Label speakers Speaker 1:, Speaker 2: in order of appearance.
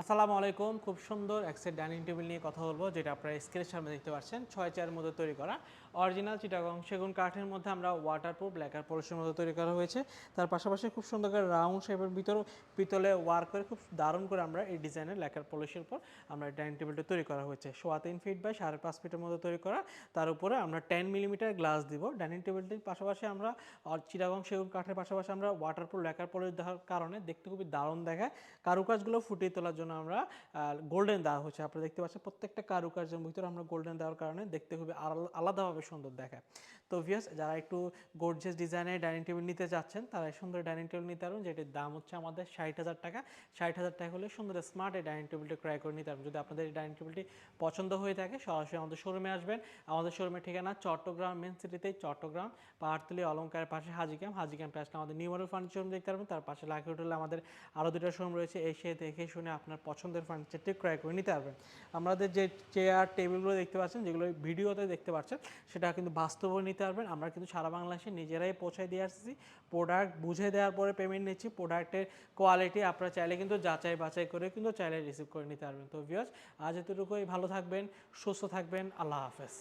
Speaker 1: আসসালামু আলাইকুম। খুব সুন্দর একসেট ডাইনিং টেবিল নিয়ে কথা বলব, যেটা আপনারা স্ক্রিনের সামনে দেখতে পাচ্ছেন। ছয় চেয়ার মধ্যে তৈরি করা। অরিজিনাল চিটাগং সেগুন কাঠের মধ্যে আমরা ওয়াটারপ্রুফ ব্ল্যাকার পলিশের মধ্যে তৈরি করা হয়েছে। তার পাশাপাশি খুব সুন্দর করে রাউন্ড শেপের ভিতর, পিতলে ওয়ার্ক করে খুব দারুণ করে আমরা এই ডিজাইনের ল্যাকার পলিশের উপর আমরা ডাইনিং টেবিলটা তৈরি করা হয়েছে। সোয়া তিন ফিট বাই সাড়ে পাঁচ ফিটের মধ্যে তৈরি করা। তার উপরে আমরা টেন মিলিমিটার গ্লাস দিব। ডাইনিং টেবিলটির পাশাপাশি আমরা চিটাগং সেগুন কাঠের পাশাপাশি আমরা ওয়াটারপ্রুফ ল্যাকার পলিশ দেওয়ার কারণে দেখতে খুবই দারুণ দেখায়। কারুকাজগুলো ফুটিয়ে তোলার জন্য আমরা গোল্ডেন দেওয়া হচ্ছে, আপনারা দেখতে পাচ্ছেন প্রত্যেকটা কারুকার্যের ভিতরে আমরা গোল্ডেন দেওয়ার কারণে দেখতে খুবই আলাদাভাবে সুন্দর দেখায়। তো ভিয়াস যারা একটু গোর্জিয়াস ডিজাইনের ডাইনিং টেবিল নিতে চাচ্ছেন তারা সুন্দর ডাইনিং টেবিল নিতে পারবেন, যেটির দাম হচ্ছে আমাদের ষাট হাজার টাকা। ষাট হাজার টাকা হলে সুন্দর স্মার্ট এই ডাইনিং টেবিলটা ক্রয় করে নিতে পারবেন। যদি আপনাদের এই ডাইনিং টেবিলটি পছন্দ হয়ে থাকে, সরাসরি আমাদের শোরুমে আসবেন। আমাদের শোরুমের ঠিকানা চট্টগ্রাম মেন সিটিতে চট্টগ্রাম, পাহাড়তলি অলঙ্কারের পাশে হাজি ক্যাম্প হাজি ক্যাম্পে আসলে আমাদের নিউ মডেল ফার্নিচার দেখতে পারবেন। তার পাশে লাকি হোটেলে আমাদের আরও দুটো শোরুম রয়েছে। এসে দেখে শুনে আপনার পছন্দের ফার্নিচারটি ক্রয় করে নিতে পারবেন। আমাদের যে চেয়ার টেবিলগুলো দেখতে পাচ্ছেন, যেগুলো ভিডিওতে দেখতে পাচ্ছেন, সেটা কিন্তু বাস্তবেও নিতে পারবেন। আমরা কিন্তু সারা বাংলাদেশে নিজেরাই পৌঁছায় দিয়ে আসছি। প্রোডাক্ট বুঝে দেওয়ার পরে পেমেন্ট নিচ্ছি। প্রোডাক্টের কোয়ালিটি আপনারা চাইলে কিন্তু যাচাই বাছাই করে কিন্তু চাইলে রিসিভ করে নিতে পারবেন। তো ভিউয়ার্স আজ এতটুকুই। ভালো থাকবেন, সুস্থ থাকবেন। আল্লাহ হাফেজ।